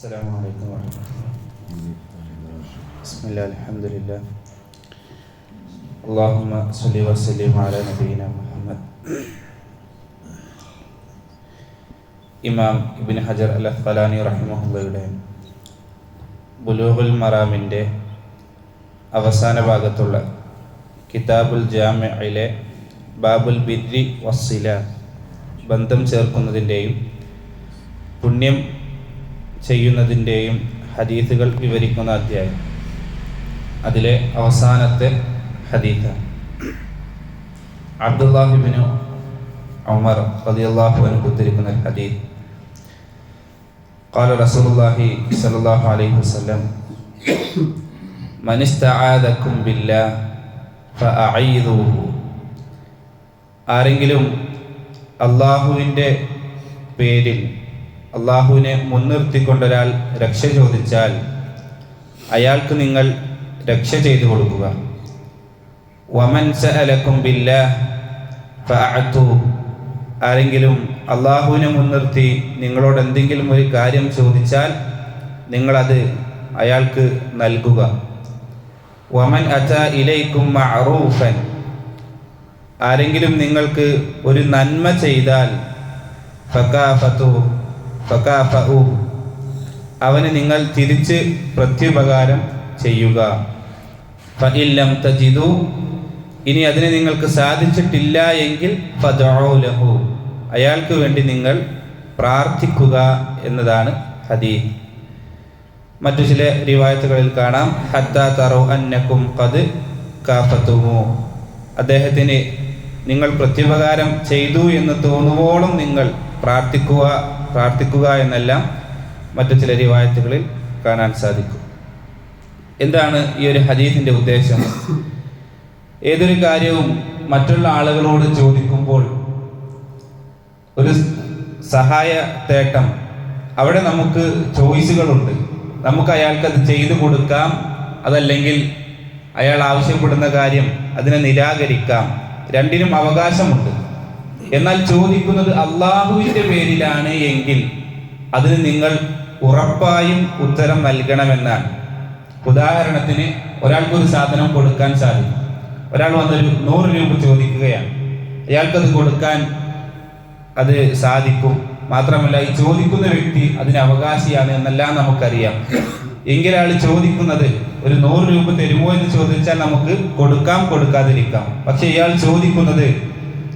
السلام عليكم ورحمة الله بسم الله الحمد لله اللهم صل وسلم على نبينا محمد ഇമാം ഇബിൻ ഹജർ അൽ അഫ്ഖലാനി റഹിമഹുള്ളയുടെ ബുലൂഹുൽ മറാമിൻ്റെ അവസാന ഭാഗത്തുള്ള കിതാബുൽ ജാമിഅയിലെ ബാബുൽ ബിദ്രി വസ്സില ബന്ധം ചേർക്കുന്നതിൻ്റെയും പുണ്യം ചെയ്യുന്നതിൻ്റെയും ഹദീസുകൾ വിവരിക്കുന്ന അധ്യായം അതിലെ അവസാനത്തെ ഹദീസാണ് അബ്ദുല്ലാഹിബിന് ഉമർ റളിയല്ലാഹു അൻഹു ഉദ്ധരിക്കുന്ന ഒരു ഹദീസ് قال رسول الله صلى الله عليه وسلم من استعاذكم بالله فأعيذوه ആരെങ്കിലും അള്ളാഹുവിൻ്റെ പേരിൽ അള്ളാഹുവിനെ മുൻനിർത്തിക്കൊണ്ടൊരാൾ രക്ഷ ചോദിച്ചാൽ അയാൾക്ക് നിങ്ങൾ രക്ഷ ചെയ്തു കൊടുക്കുക. വമൻ സഅലക്കും ആരെങ്കിലും അള്ളാഹുവിനെ മുൻനിർത്തി നിങ്ങളോട് എന്തെങ്കിലും ഒരു കാര്യം ചോദിച്ചാൽ നിങ്ങളത് അയാൾക്ക് നൽകുക. വമൻ അത ഇലൈക്കും മഅറൂഫൻ. ആരെങ്കിലും നിങ്ങൾക്ക് ഒരു നന്മ ചെയ്താൽ ഫകാഫതു അവന് നിങ്ങൾ തിരിച്ച് പ്രത്യുപകാരം ചെയ്യുക. തജിദു. ഇനി അതിന് നിങ്ങൾക്ക് സാധിച്ചിട്ടില്ല എങ്കിൽ അയാൾക്ക് വേണ്ടി നിങ്ങൾ പ്രാർത്ഥിക്കുക എന്നതാണ് ഹദീസ്. മറ്റു ചില റിവായത്തുകളിൽ കാണാം. ഹത്താ തറോ അന്നക്കും കത് കാഫത്തുമോ അദ്ദേഹത്തിന് നിങ്ങൾ പ്രത്യുപകാരം ചെയ്തു എന്ന് തോന്നുവോളം നിങ്ങൾ പ്രാർത്ഥിക്കുക പ്രാർത്ഥിക്കുക എന്നെല്ലാം മറ്റു ചില റിവായത്തുകളിൽ കാണാൻ സാധിക്കും. എന്താണ് ഈ ഒരു ഹദീസിന്റെ ഉദ്ദേശം? ഏതൊരു കാര്യവും മറ്റുള്ള ആളുകളോട് ചോദിക്കുമ്പോൾ ഒരു സഹായ തേട്ടം. അവിടെ നമുക്ക് ചോയ്സുകളുണ്ട്. നമുക്ക് അയാൾക്ക് അത് ചെയ്തു കൊടുക്കാം. അതല്ലെങ്കിൽ അയാൾ ആവശ്യപ്പെടുന്ന കാര്യം അതിനെ നിരാകരിക്കാം. രണ്ടിനും അവകാശമുണ്ട്. എന്നാൽ ചോദിക്കുന്നത് അള്ളാഹുവിന്റെ പേരിലാണ് എങ്കിൽ അതിന് നിങ്ങൾ ഉറപ്പായും ഉത്തരം നൽകണമെന്നാണ്. ഉദാഹരണത്തിന് ഒരാൾക്ക് ഒരു സാധനം കൊടുക്കാൻ സാധിക്കും. ഒരാൾ വന്നൊരു നൂറ് രൂപ ചോദിക്കുകയാണ്. അയാൾക്കത് കൊടുക്കാൻ അത് സാധിക്കും. മാത്രമല്ല ഈ ചോദിക്കുന്ന വ്യക്തി അതിന് അവകാശിയാണ് എന്നെല്ലാം നമുക്കറിയാം. എങ്കിലാൾ ചോദിക്കുന്നത് ഒരു നൂറ് രൂപ തരുമോ എന്ന് ചോദിച്ചാൽ നമുക്ക് കൊടുക്കാം കൊടുക്കാതിരിക്കാം. പക്ഷെ ഇയാൾ ചോദിക്കുന്നത്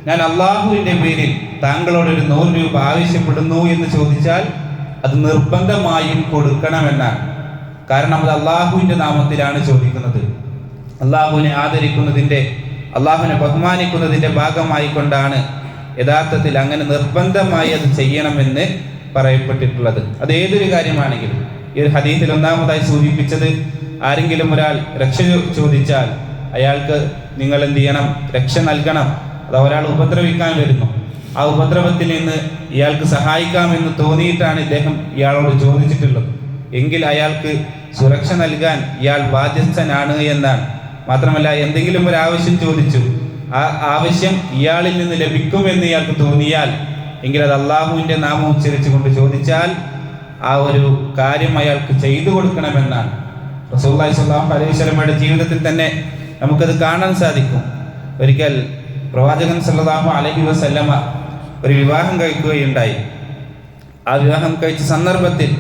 ഞാൻ അള്ളാഹുവിന്റെ പേരിൽ താങ്കളോട് ഒരു നൂറ് രൂപ ആവശ്യപ്പെടുന്നു എന്ന് ചോദിച്ചാൽ അത് നിർബന്ധമായും കൊടുക്കണമെന്നാണ്. കാരണം അത് അള്ളാഹുവിന്റെ നാമത്തിലാണ് ചോദിക്കുന്നത്. അള്ളാഹുവിനെ ആദരിക്കുന്നതിന്റെ അള്ളാഹുവിനെ ബഹുമാനിക്കുന്നതിന്റെ ഭാഗമായി കൊണ്ടാണ് യഥാർത്ഥത്തിൽ അങ്ങനെ നിർബന്ധമായി അത് ചെയ്യണമെന്ന് പറയപ്പെട്ടിട്ടുള്ളത്. അത് ഏതൊരു കാര്യമാണെങ്കിലും. ഈ ഒരു ഹദീത്തിൽ ഒന്നാമതായി സൂചിപ്പിച്ചത് ആരെങ്കിലും ഒരാൾ രക്ഷ ചോദിച്ചാൽ അയാൾക്ക് നിങ്ങൾ എന്ത് ചെയ്യണം? രക്ഷ നൽകണം. അത് ഒരാൾ ഉപദ്രവിക്കാൻ വരുന്നു. ആ ഉപദ്രവത്തിൽ നിന്ന് ഇയാൾക്ക് സഹായിക്കാമെന്ന് തോന്നിയിട്ടാണ് ഇദ്ദേഹം ഇയാളോട് ചോദിച്ചിട്ടുള്ളത്. എങ്കിൽ അയാൾക്ക് സുരക്ഷ നൽകാൻ ഇയാൾ ബാധ്യസ്ഥനാണ് എന്നാണ്. മാത്രമല്ല എന്തെങ്കിലും ഒരു ആവശ്യം ചോദിച്ചു. ആ ആവശ്യം ഇയാളിൽ നിന്ന് ലഭിക്കുമെന്ന് ഇയാൾക്ക് തോന്നിയാൽ എങ്കിൽ അത് അള്ളാഹുവിന്റെ നാമം ഉച്ചരിച്ചുകൊണ്ട് ചോദിച്ചാൽ ആ ഒരു കാര്യം അയാൾക്ക് ചെയ്തു കൊടുക്കണമെന്നാണ്. റസൂള്ളി സ്വലാം അലൈഹി ജീവിതത്തിൽ തന്നെ നമുക്കത് കാണാൻ സാധിക്കും. ഒരിക്കൽ പ്രവാചകൻ സല്ലല്ലാഹു അലൈഹി വസല്ലമ ഒരു വിവാഹം കഴിക്കുകയുണ്ടായി. ആ വിവാഹം കഴിച്ച സന്ദർഭത്തിൽ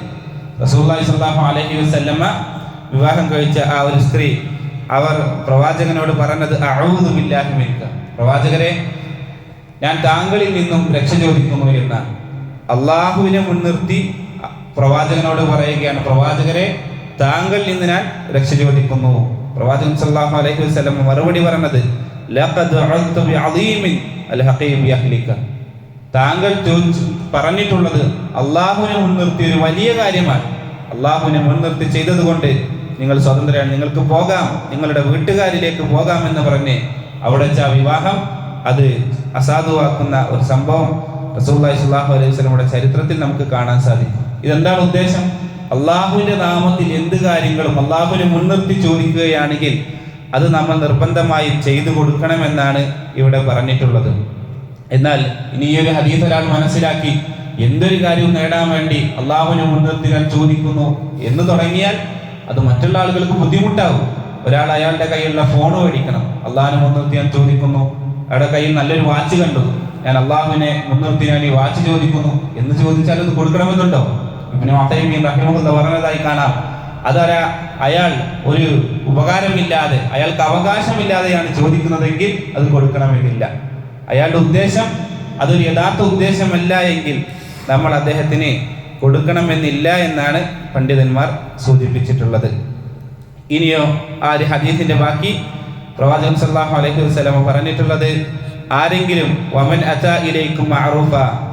റസൂല്ലായി സല്ലാഹു അലൈഹി വസല്ലമ വിവാഹം കഴിച്ച ആ ഒരു സ്ത്രീ അവർ പ്രവാചകനോട് പറഞ്ഞത് മിൻക. പ്രവാചകരെ ഞാൻ താങ്കളിൽ നിന്നും രക്ഷ ചോദിക്കുന്നു എന്നാണ്. അള്ളാഹുവിനെ മുൻനിർത്തി പ്രവാചകനോട് പറയുകയാണ് പ്രവാചകരെ താങ്കളിൽ നിന്ന് ഞാൻ രക്ഷ ചോദിക്കുന്നു. പ്രവാചകൻ സല്ലാഹു അലൈഹി വസ്ലമ മറുപടി പറഞ്ഞത് താങ്കൾ പറഞ്ഞിട്ടുള്ളത് അള്ളാഹുവിനെ മുൻനിർത്തി ഒരു വലിയ കാര്യമാണ്. അള്ളാഹുവിനെ മുൻനിർത്തി ചെയ്തതുകൊണ്ട് നിങ്ങൾ സ്വതന്ത്രരാണ്. നിങ്ങൾക്ക് പോകാം. നിങ്ങളുടെ വീട്ടുകാരിലേക്ക് പോകാം എന്ന് പറഞ്ഞ് അവിടെ വെച്ച വിവാഹം അത് അസാധുവാക്കുന്ന ഒരു സംഭവം റസൂല്ലായി സുല്ലാഹു അലൈഹി വസല്ലമയുടെ ചരിത്രത്തിൽ നമുക്ക് കാണാൻ സാധിക്കും. ഇതെന്താണ് ഉദ്ദേശം? അള്ളാഹുവിന്റെ നാമത്തിൽ എന്ത് കാര്യങ്ങളും അള്ളാഹുവിനെ മുൻനിർത്തി ചോദിക്കുകയാണെങ്കിൽ അത് നമ്മൾ നിർബന്ധമായി ചെയ്തു കൊടുക്കണമെന്നാണ് ഇവിടെ പറഞ്ഞിട്ടുള്ളത്. എന്നാൽ ഇനി ഈ ഒരു ഹദീസ് ഒരാൾ മനസ്സിലാക്കി എന്തൊരു കാര്യവും നേടാൻ വേണ്ടി അള്ളാഹുവിനെ മുൻനിർത്തി ഞാൻ ചോദിക്കുന്നു എന്ന് തുടങ്ങിയാൽ അത് മറ്റുള്ള ആളുകൾക്ക് ബുദ്ധിമുട്ടാകും. ഒരാൾ അയാളുടെ കയ്യിലുള്ള ഫോൺ മേടിക്കണം അള്ളാഹിനെ മുൻനിർത്തി ഞാൻ ചോദിക്കുന്നു. അയാളുടെ കയ്യിൽ നല്ലൊരു വാച്ച് കണ്ടു ഞാൻ അള്ളാഹുവിനെ മുൻനിർത്തി ഞാൻ ഈ വാച്ച് ചോദിക്കുന്നു എന്ന് ചോദിച്ചാൽ അത് കൊടുക്കണമെന്നുണ്ടോ? പിന്നെ മത്തൈമീൻ റഹിമുള്ള പറഞ്ഞതായി കാണാം. അതരാ? അയാൾ ഒരു ഉപകാരമില്ലാതെ അയാൾക്ക് അവകാശമില്ലാതെയാണ് ചോദിക്കുന്നതെങ്കിൽ അത് കൊടുക്കണമെന്നില്ല. അയാളുടെ ഉദ്ദേശം അതൊരു യഥാർത്ഥ ഉദ്ദേശമല്ല എങ്കിൽ നമ്മൾ അദ്ദേഹത്തിന് കൊടുക്കണമെന്നില്ല എന്നാണ് പണ്ഡിതന്മാർ സൂചിപ്പിച്ചിട്ടുള്ളത്. ഇനിയോ ആ ഒരു ഹദീസിന്റെ ബാക്കി? പ്രവാചകൻ സല്ലാഹു അലൈഹി വസ്ലമ പറഞ്ഞിട്ടുള്ളത് ആരെങ്കിലും വമൻ അത ഇലൈക്കും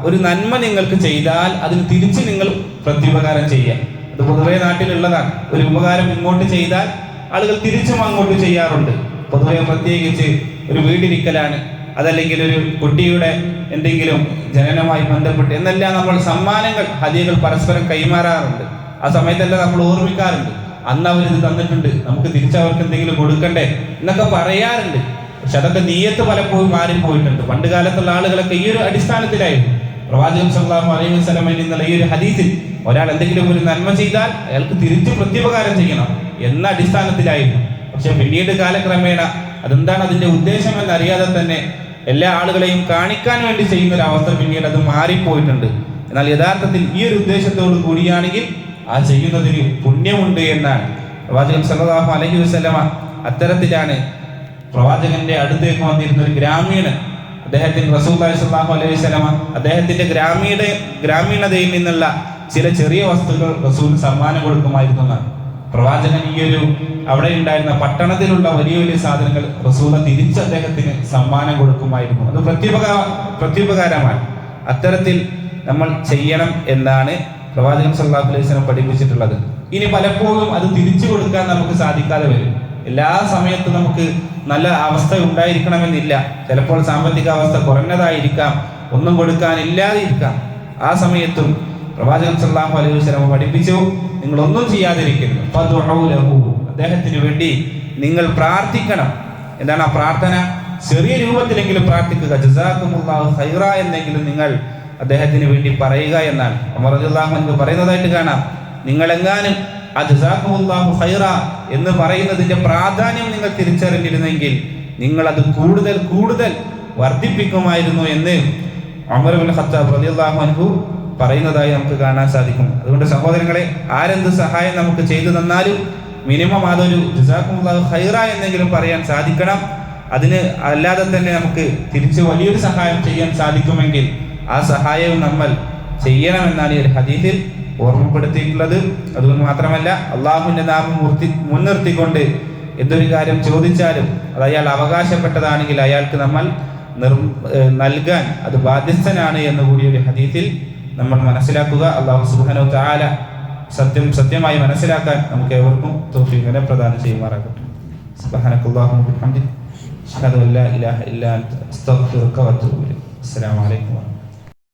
ഒരു നന്മ നിങ്ങൾക്ക് ചെയ്താൽ അതിന് തിരിച്ച് നിങ്ങൾ പ്രത്യുപകാരം ചെയ്യുക പൊതുവേ നാട്ടിലുള്ളതാണ് ഒരു ഉപകാരം ഇങ്ങോട്ട് ചെയ്താൽ ആളുകൾ തിരിച്ചും അങ്ങോട്ട് ചെയ്യാറുണ്ട്. പൊതുവെ പ്രത്യേകിച്ച് ഒരു വീടിരിക്കലാണ് അതല്ലെങ്കിൽ ഒരു കുട്ടിയുടെ എന്തെങ്കിലും ജനനമായി ബന്ധപ്പെട്ട് എന്നെല്ലാം നമ്മൾ സമ്മാനങ്ങൾ ഹദിയകൾ പരസ്പരം കൈമാറാറുണ്ട്. ആ സമയത്തെല്ലാം നമ്മൾ ഓർമ്മിക്കാറുണ്ട്. അന്ന് അവർ ഇത് തന്നിട്ടുണ്ട് നമുക്ക് തിരിച്ചവർക്ക് എന്തെങ്കിലും കൊടുക്കണ്ടേ എന്നൊക്കെ പറയാറുണ്ട്. പക്ഷെ അതൊക്കെ നീയത്ത് പലപ്പോഴും മാറിപ്പോയിട്ടുണ്ട്. പണ്ട് കാലത്തുള്ള ആളുകളൊക്കെ ഈ ഒരു അടിസ്ഥാനത്തിലായിരുന്നു. പ്രവാചകൻ സ്വല്ലല്ലാഹു അലൈഹി വസല്ലമയിൽ എന്നുള്ള ഈ ഒരു ഹദീസിൽ ഒരാൾ എന്തെങ്കിലും ഒരു നന്മ ചെയ്താൽ അയാൾക്ക് തിരിച്ച് പ്രത്യുപകാരം ചെയ്യണം. എന്ന അടിസ്ഥാനത്തിലായിരുന്നു. പക്ഷെ പിന്നീട് കാലക്രമേണ അതെന്താണ് അതിന്റെ ഉദ്ദേശം എന്നറിയാതെ തന്നെ എല്ലാ ആളുകളെയും കാണിക്കാൻ വേണ്ടി ചെയ്യുന്ന ഒരു അവസ്ഥ പിന്നീട് അത് മാറിപ്പോയിട്ടുണ്ട്. എന്നാൽ യഥാർത്ഥത്തിൽ ഈ ഒരു ഉദ്ദേശത്തോട് കൂടിയാണെങ്കിൽ ആ ചെയ്യുന്നതിന് പുണ്യമുണ്ട് എന്നാണ്. പ്രവാചകൻ സല്ലല്ലാഹു അലൈഹി വസല്ലമ അത്തരത്തിലാണ് പ്രവാചകന്റെ അടുത്തേക്ക് വന്നിരുന്ന ഒരു ഗ്രാമീണൻ അദ്ദേഹത്തിന് റസൂല്ലാഹി സ്വല്ലല്ലാഹു അലൈഹി സ്വലമ അദ്ദേഹത്തിന്റെ ഗ്രാമീണ ഗ്രാമീണതയിൽ നിന്നുള്ള ചില ചെറിയ വസ്തുക്കൾ റസൂൽ സമ്മാനം കൊടുക്കുമായിരുന്നു. പ്രവാചകൻ ഈ ഒരു അവിടെ ഉണ്ടായിരുന്ന പട്ടണത്തിലുള്ള വലിയ വലിയ സാധനങ്ങൾ റസൂല തിരിച്ച് അദ്ദേഹത്തിന് സമ്മാനം കൊടുക്കുമായിരുന്നു. അത് പ്രത്യുപക പ്രത്യുപകാരമാണ്. അത്തരത്തിൽ നമ്മൾ ചെയ്യണം എന്നാണ് പ്രവാചകൻ സല്ലാഹു അലൈഹി സ്വലം പഠിപ്പിച്ചിട്ടുള്ളത്. ഇനി പലപ്പോഴും അത് തിരിച്ചു കൊടുക്കാൻ നമുക്ക് സാധിക്കാതെ വരും. എല്ലാ സമയത്തും നമുക്ക് നല്ല അവസ്ഥ ഉണ്ടായിരിക്കണമെന്നില്ല. ചിലപ്പോൾ സാമ്പത്തിക അവസ്ഥ കുറഞ്ഞതായിരിക്കാം. ഒന്നും കൊടുക്കാനില്ലാതിരിക്കാം. ആ സമയത്തും പ്രവാചകൻ സല്ലാഹു അലൈഹി വസല്ലം പഠിപ്പിച്ചു നിങ്ങൾ ഒന്നും ലഹു. അദ്ദേഹത്തിന് വേണ്ടി നിങ്ങൾ പ്രാർത്ഥിക്കണം. എന്താണ് ആ പ്രാർത്ഥന? ചെറിയ രൂപത്തിലെങ്കിലും പ്രാർത്ഥിക്കുക. ജസാക്കുമുല്ലാഹു ഖൈറ എന്നെങ്കിലും നിങ്ങൾ അദ്ദേഹത്തിന് വേണ്ടി പറയുക എന്നാണ്. അമർ അല്ലാഹു പറയുന്നതായിട്ട് കാണാം. നിങ്ങളെങ്ങാനും ഖൈറ എന്ന് പറയുന്നതിന്റെ പ്രാധാന്യം നിങ്ങൾ തിരിച്ചറിഞ്ഞിരുന്നെങ്കിൽ നിങ്ങൾ അത് കൂടുതൽ കൂടുതൽ വർദ്ധിപ്പിക്കുമായിരുന്നു എന്ന് ഉമർ ബിൻ ഖത്താബ് റളിയല്ലാഹു അൻഹു പറയുന്നതായി നമുക്ക് കാണാൻ സാധിക്കും. അതുകൊണ്ട് സഹോദരങ്ങളെ ആരെന്ത് സഹായം നമുക്ക് ചെയ്തു തന്നാലും മിനിമം അതൊരു ജസാക്കുമുല്ലാഹു ഖൈറ എന്നെങ്കിലും പറയാൻ സാധിക്കണം. അതിന് അല്ലാതെ തന്നെ നമുക്ക് തിരിച്ച് വലിയൊരു സഹായം ചെയ്യാൻ സാധിക്കുമെങ്കിൽ ആ സഹായവും നമ്മൾ ചെയ്യണമെന്നാണ് ഈ ഒരു ഹദീസിൽ ഓർമ്മപ്പെടുത്തിയിട്ടുള്ളത്. അതുകൊണ്ട് മാത്രമല്ല അള്ളാഹുവിന്റെ നാമം മുർത്തി മുൻനിർത്തിക്കൊണ്ട് എന്തൊരു കാര്യം ചോദിച്ചാലും അത് അയാൾ അവകാശപ്പെട്ടതാണെങ്കിൽ അയാൾക്ക് നമ്മൾ നിർ നൽകാൻ അത് ബാധ്യസ്ഥനാണ് എന്ന് കൂടി ഒരു ഹദീത്തിൽ നമ്മൾ മനസ്സിലാക്കുക. അള്ളാഹു സുബ്ഹാനഹു താല സത്യം സത്യമായി മനസ്സിലാക്കാൻ നമുക്ക് ഏവർക്കും തൗഫീഖിനെ പ്രദാനം ചെയ്യുമാറാകട്ടെ. സുബ്ഹാനക്കല്ലാഹുമ്മ വബിഹംദിക അഷ്ഹദു അൻ